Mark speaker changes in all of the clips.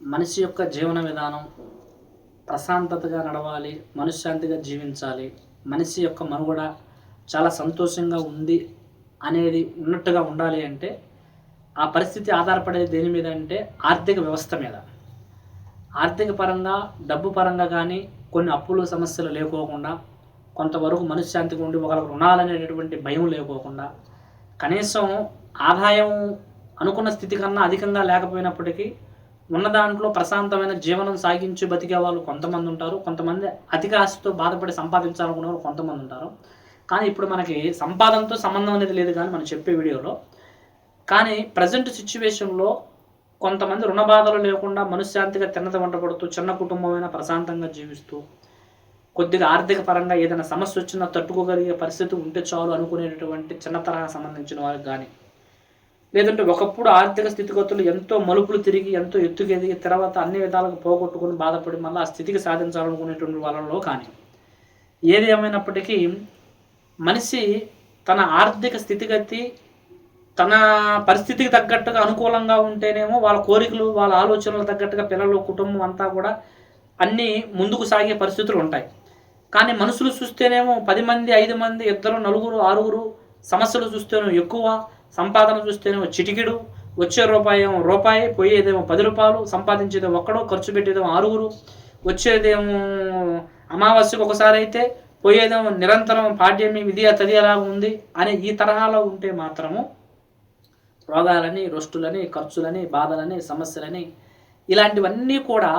Speaker 1: మనిషి యొక్క జీవన విధానం ప్రశాంతతగా నడవాలి మనశ్శాంతిగా జీవించాలి. మనిషి యొక్క మనుగడ చాలా సంతోషంగా ఉంది అనేది ఉన్నట్టుగా ఉండాలి అంటే ఆ పరిస్థితి ఆధారపడేది దేని మీద అంటే ఆర్థిక వ్యవస్థ మీద. ఆర్థిక పరంగా డబ్బు పరంగా కానీ కొన్ని అప్పులు సమస్యలు లేకోకుండా కొంతవరకు మనశ్శాంతిగా ఉండి ఒకరికి రుణాలనేటటువంటి భయం లేకోకుండా కనీసం ఆదాయం అనుకున్న స్థితి కన్నా అధికంగా లేకపోయినప్పటికీ ఉన్న దాంట్లో ప్రశాంతమైన జీవనం సాగించి బతికే వాళ్ళు కొంతమంది ఉంటారు. కొంతమంది అధిక ఆశతో బాధపడి సంపాదించాలనుకునే వాళ్ళు కొంతమంది ఉంటారు. కానీ ఇప్పుడు మనకి సంపాదనతో సంబంధం అనేది లేదు కానీ మనం చెప్పే వీడియోలో. కానీ ప్రజెంట్ సిచ్యువేషన్లో కొంతమంది రుణ బాధలు లేకుండా మనశ్శాంతిగా తిన్నత వంటపడుతూ చిన్న కుటుంబమైన ప్రశాంతంగా జీవిస్తూ కొద్దిగా ఆర్థిక పరంగా ఏదైనా సమస్య వచ్చినా తట్టుకోగలిగే పరిస్థితి ఉంటే చాలు అనుకునేటటువంటి చిన్న తరహా సంబంధించిన వారికి కానీ లేదంటే ఒకప్పుడు ఆర్థిక స్థితిగతులు ఎంతో మలుపులు తిరిగి ఎంతో ఎత్తుకెదిగి తర్వాత అన్ని విధాలుగా పోగొట్టుకుని బాధపడి మళ్ళీ ఆ స్థితికి సాధించాలనుకునేటువంటి వాళ్ళలో కానీ ఏది ఏమైనప్పటికీ మనిషి తన ఆర్థిక స్థితిగతి తన పరిస్థితికి తగ్గట్టుగా అనుకూలంగా ఉంటేనేమో వాళ్ళ కోరికలు వాళ్ళ ఆలోచనలు తగ్గట్టుగా పిల్లలు కుటుంబం అంతా కూడా అన్నీ ముందుకు సాగే పరిస్థితులు ఉంటాయి. కానీ మనుషులు చూస్తేనేమో పది మంది ఐదు మంది ఇద్దరు నలుగురు ఆరుగురు సమస్యలు చూస్తేనే ఎక్కువ సంపాదన చూస్తేనేమో చిటికిడు వచ్చే రూపాయి ఏమో రూపాయి పోయేదేమో పది రూపాయలు సంపాదించేదేమో ఒక్కడో ఖర్చు పెట్టేదేమో ఆరుగురు వచ్చేదేమో అమావాస్యకు ఒకసారి అయితే పోయేదేమో నిరంతరం పాడ్యమి విధియ తదియలాగా ఉంది అనే ఈ తరహాలో ఉంటే మాత్రము రోగాలని రొస్టులని ఖర్చులని బాధలని సమస్యలని ఇలాంటివన్నీ కూడా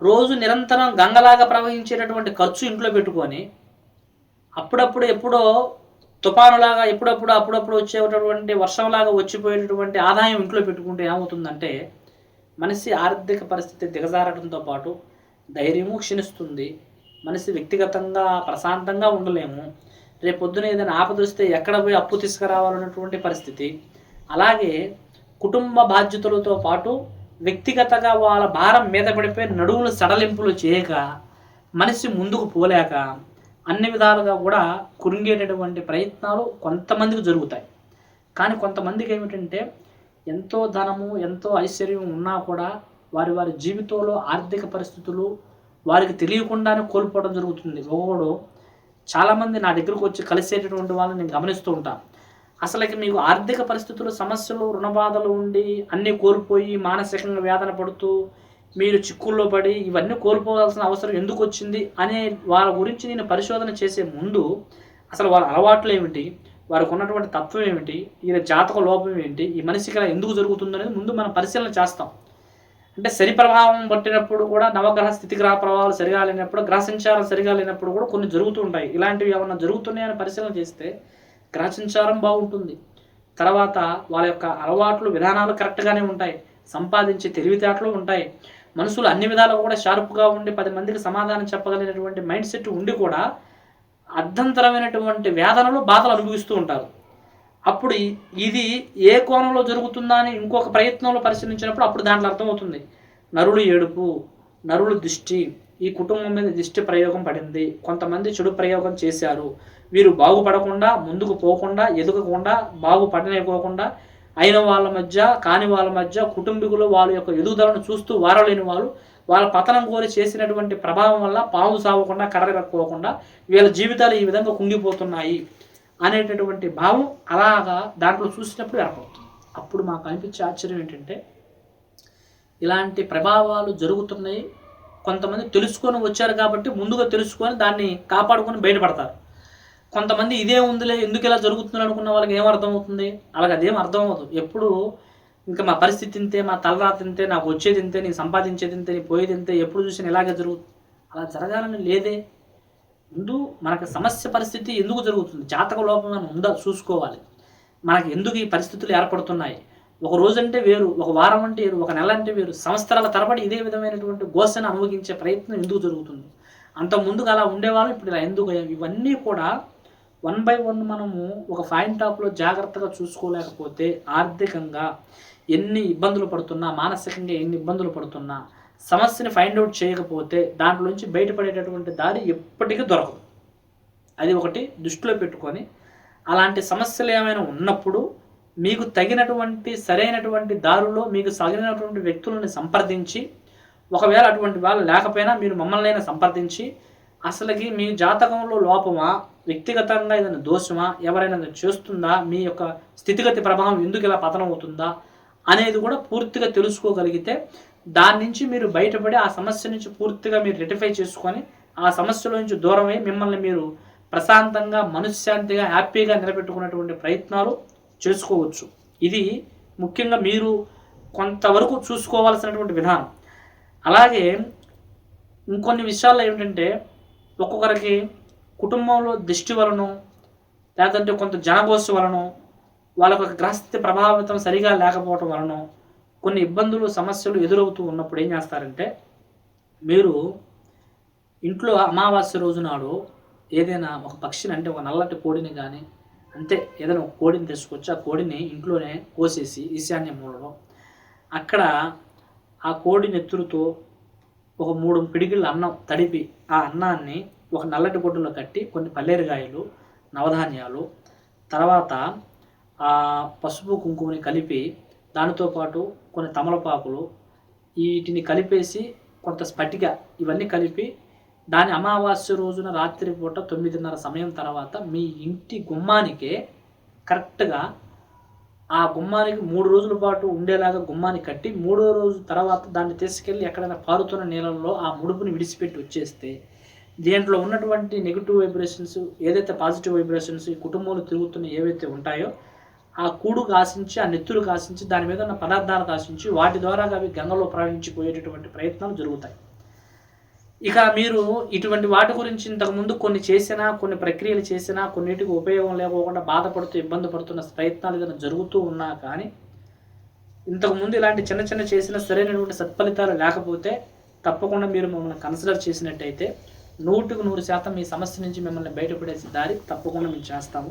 Speaker 1: రోజు నిరంతరం గంగలాగా ప్రవహించేటటువంటి ఖర్చు ఇంట్లో పెట్టుకొని అప్పుడప్పుడు ఎప్పుడో తుఫానులాగా ఎప్పుడప్పుడు అప్పుడప్పుడు వచ్చేటటువంటి వర్షంలాగా వచ్చిపోయేటటువంటి ఆదాయం ఇంట్లో పెట్టుకుంటే ఏమవుతుందంటే మనిషి ఆర్థిక పరిస్థితి దిగజారడంతో పాటు ధైర్యము క్షీణిస్తుంది. మనిషి వ్యక్తిగతంగా ప్రశాంతంగా ఉండలేము. రేపొద్దున ఏదైనా ఆపద వస్తే ఎక్కడ పోయి అప్పు తీసుకురావాలన్నటువంటి పరిస్థితి. అలాగే కుటుంబ బాధ్యతలతో పాటు వ్యక్తిగతంగా వాళ్ళ భారం మీద పడిపోయి నడువులు సడలింపులు చేయక మనిషి ముందుకు పోలేక అన్ని విధాలుగా కూడా కురింగేటటువంటి ప్రయత్నాలు కొంతమందికి జరుగుతాయి. కానీ కొంతమందికి ఏమిటంటే ఎంతో ధనము ఎంతో ఐశ్వర్యం ఉన్నా కూడా వారి వారి జీవితంలో ఆర్థిక పరిస్థితులు వారికి తెలియకుండానే కోల్పోవడం జరుగుతుంది. ఒకడు చాలామంది నా దగ్గరకు వచ్చి కలిసేటటువంటి వాళ్ళని నేను గమనిస్తూ ఉంటాను అసలుకి మీకు ఆర్థిక పరిస్థితులు సమస్యలు రుణబాధలు ఉండి అన్నీ కోల్పోయి మానసికంగా వేదన పడుతూ మీరు చిక్కుల్లో పడి ఇవన్నీ కోల్పోవాల్సిన అవసరం ఎందుకు వచ్చింది అనే వాళ్ళ గురించి నేను పరిశోధన చేసే ముందు అసలు వాళ్ళ అలవాట్లు ఏమిటి? వారికి ఉన్నటువంటి తత్వం ఏమిటి? ఈయన జాతక లోపం ఏంటి? ఈ మనిషికి అలా ఎందుకు జరుగుతుంది అనేది ముందు మనం పరిశీలన చేస్తాం. అంటే శని ప్రభావం పట్టినప్పుడు కూడా నవగ్రహ స్థితి గ్రహ ప్రభావాలు సరిగా లేనప్పుడు గ్రహ సంచారం సరిగా లేనప్పుడు కూడా కొన్ని జరుగుతూ ఉంటాయి. ఇలాంటివి ఏమైనా జరుగుతున్నాయని పరిశీలన చేస్తే గ్రహ సంచారం బాగుంటుంది. తర్వాత వాళ్ళ యొక్క అలవాట్లు విధానాలు కరెక్ట్గానే ఉంటాయి. సంపాదించే తెలివితేటలు ఉంటాయి. మనసులో అన్ని విధాలుగా కూడా షార్ప్గా ఉండి పది మందికి సమాధానం చెప్పగలిగినటువంటి మైండ్ సెట్ ఉండి కూడా అర్ధంతరమైనటువంటి వేదనలు బాధలు అనుభవిస్తూ ఉంటారు. అప్పుడు ఇది ఏ కోణంలో జరుగుతుందా అని ఇంకొక ప్రయత్నంలో పరిశీలించినప్పుడు అప్పుడు దాంట్లో అర్థమవుతుంది. నరుడు ఏడుపు నరుడు దృష్టి ఈ కుటుంబం మీద దిష్టి ప్రయోగం పడింది కొంతమంది చెడు ప్రయోగం చేశారు. వీరు బాగుపడకుండా ముందుకు పోకుండా ఎదగకుండా బాగుపడలేకోకుండా అయిన వాళ్ళ మధ్య కాని వాళ్ళ మధ్య కుటుంబీకులు వాళ్ళ యొక్క ఎదుగుదలను చూస్తూ వారలేని వాళ్ళు వాళ్ళ పతనం కోరి చేసినటువంటి ప్రభావం వల్ల పాము సావకుండా కర్రగక్కోకుండా వీళ్ళ జీవితాలు ఈ విధంగా కుంగిపోతున్నాయి అనేటటువంటి భావం అలాగా దాంట్లో చూసినప్పుడు ఏర్పడుతుంది. అప్పుడు మాకు అనిపించే ఆశ్చర్యం ఏంటంటే ఇలాంటి ప్రభావాలు జరుగుతున్నాయి. కొంతమంది తెలుసుకొని వచ్చారు కాబట్టి ముందుగా తెలుసుకొని దాన్ని కాపాడుకొని బయటపడతారు. కొంతమంది ఇదే ఉందిలే ఎందుకు ఇలా జరుగుతుంది అనుకున్న వాళ్ళకి ఏం అర్థం అవుతుంది? అలాగే అదేం అర్థం అవ్వదు. ఎప్పుడు ఇంకా మా పరిస్థితి ఇంతే మా తలరా ఇంతే నాకు వచ్చేది తింతే నేను సంపాదించేది తింతే నీ పోయేది తింతే ఎప్పుడు చూసినా ఇలాగే జరుగుతుంది అలా జరగాలని లేదే. ముందు మనకు సమస్య పరిస్థితి ఎందుకు జరుగుతుంది? జాతక లోపం ఉందా చూసుకోవాలి. మనకి ఎందుకు ఈ పరిస్థితులు ఏర్పడుతున్నాయి? ఒక రోజు అంటే వేరు ఒక వారం అంటే వేరు ఒక నెల అంటే వేరు సంవత్సరాల తరబడి ఇదే విధమైనటువంటి గోసను అనుభవించే ప్రయత్నం ఎందుకు జరుగుతుంది? అంత ముందుగా అలా ఉండేవాళ్ళు ఇప్పుడు ఇలా ఎందుకు ఇవన్నీ కూడా వన్ బై వన్ మనము ఒక ఫైన్ టాప్లో జాగ్రత్తగా చూసుకోలేకపోతే ఆర్థికంగా ఎన్ని ఇబ్బందులు పడుతున్నా మానసికంగా ఎన్ని ఇబ్బందులు పడుతున్నా సమస్యని ఫైండ్ అవుట్ చేయకపోతే దాంట్లోంచి బయటపడేటటువంటి దారి ఎప్పటికీ దొరకదు. అది ఒకటి దృష్టిలో పెట్టుకొని అలాంటి సమస్యలు ఏమైనా ఉన్నప్పుడు మీకు తగినటువంటి సరైనటువంటి దారిలో మీకు సగినటువంటి వ్యక్తులను సంప్రదించి ఒకవేళ అటువంటి వాళ్ళు లేకపోయినా మీరు మమ్మల్ని అయినా సంప్రదించి అసలుకి మీ జాతకంలో లోపమా? వ్యక్తిగతంగా ఏదైనా దోషమా? ఎవరైనా చేస్తుందా? మీ యొక్క స్థితిగతి ప్రభావం ఎందుకు ఇలా పతనం అవుతుందా అనేది కూడా పూర్తిగా తెలుసుకోగలిగితే దాని నుంచి మీరు బయటపడి ఆ సమస్య నుంచి పూర్తిగా మీరు రెటిఫై చేసుకొని ఆ సమస్యలో నుంచి దూరమై మిమ్మల్ని మీరు ప్రశాంతంగా మనశ్శాంతిగా హ్యాపీగా నిలబెట్టుకునేటువంటి ప్రయత్నాలు చేసుకోవచ్చు. ఇది ముఖ్యంగా మీరు కొంతవరకు చూసుకోవాల్సినటువంటి విధానం. అలాగే ఇంకొన్ని విషయాల్లో ఏమిటంటే ఒక్కొక్కరికి కుటుంబంలో దిష్టి వలన లేదంటే కొంత జనగోష్ఠి వలన వాళ్ళకు ఒక గ్రహస్థితి ప్రభావితం సరిగా లేకపోవటం వలన కొన్ని ఇబ్బందులు సమస్యలు ఎదురవుతూ ఉన్నప్పుడు ఏం చేస్తారంటే మీరు ఇంట్లో అమావాస్య రోజు నాడు ఏదైనా ఒక పక్షిని అంటే ఒక నల్లటి కోడిని కానీ అంతే ఏదైనా ఒక కోడిని తీసుకొచ్చి ఆ కోడిని ఇంట్లోనే కోసేసి ఈశాన్య మూలలో అక్కడ ఆ కోడి నెత్తురుతో ఒక మూడు పిడికిళ్ళ అన్నం తడిపి ఆ అన్నాన్ని ఒక నల్లటి పొట్టులో కట్టి కొన్ని పల్లేరుగాయలు నవధాన్యాలు తర్వాత ఆ పసుపు కుంకుమని కలిపి దానితో పాటు కొన్ని తమలపాకులు వీటిని కలిపేసి కొంత స్ఫటిక ఇవన్నీ కలిపి దాని అమావాస్య రోజున రాత్రి పూట తొమ్మిదిన్నర సమయం తర్వాత మీ ఇంటి గుమ్మానికే కరెక్ట్గా ఆ గుమ్మానికి మూడు రోజుల పాటు ఉండేలాగా గుమ్మాన్ని కట్టి మూడో రోజు తర్వాత దాన్ని తీసుకెళ్ళి ఎక్కడైనా పారుతున్న నీళ్ళల్లో ఆ ముడుపుని విడిచిపెట్టి వచ్చేస్తే దీంట్లో ఉన్నటువంటి నెగిటివ్ వైబ్రేషన్స్ ఏదైతే పాజిటివ్ వైబ్రేషన్స్ ఈ కుటుంబంలో తిరుగుతున్న ఏవైతే ఉంటాయో ఆ కూడు కాసించి ఆ నెత్తులు కాసించి దాని మీద ఉన్న పదార్థాలు కాసించి వాటి ద్వారా అవి గంగలో ప్రవహించిపోయేటటువంటి ప్రయత్నాలు జరుగుతాయి. ఇక మీరు ఇటువంటి వాటి గురించి ఇంతకుముందు కొన్ని చేసినా కొన్ని ప్రక్రియలు చేసినా కొన్నిటికి ఉపయోగం లేకోకుండా బాధపడుతూ ఇబ్బంది పడుతున్న ప్రయత్నాలు ఏదైనా జరుగుతూ ఉన్నా కానీ ఇంతకుముందు ఇలాంటి చిన్న చిన్న చేసిన సరైనటువంటి సత్ఫలితాలు లేకపోతే తప్పకుండా మీరు మమ్మల్ని కన్సిడర్ చేసినట్టయితే నూటికి నూరు శాతం మీ సమస్య నుంచి మిమ్మల్ని బయటపడేసి దారి తప్పకుండా మేము చేస్తాము.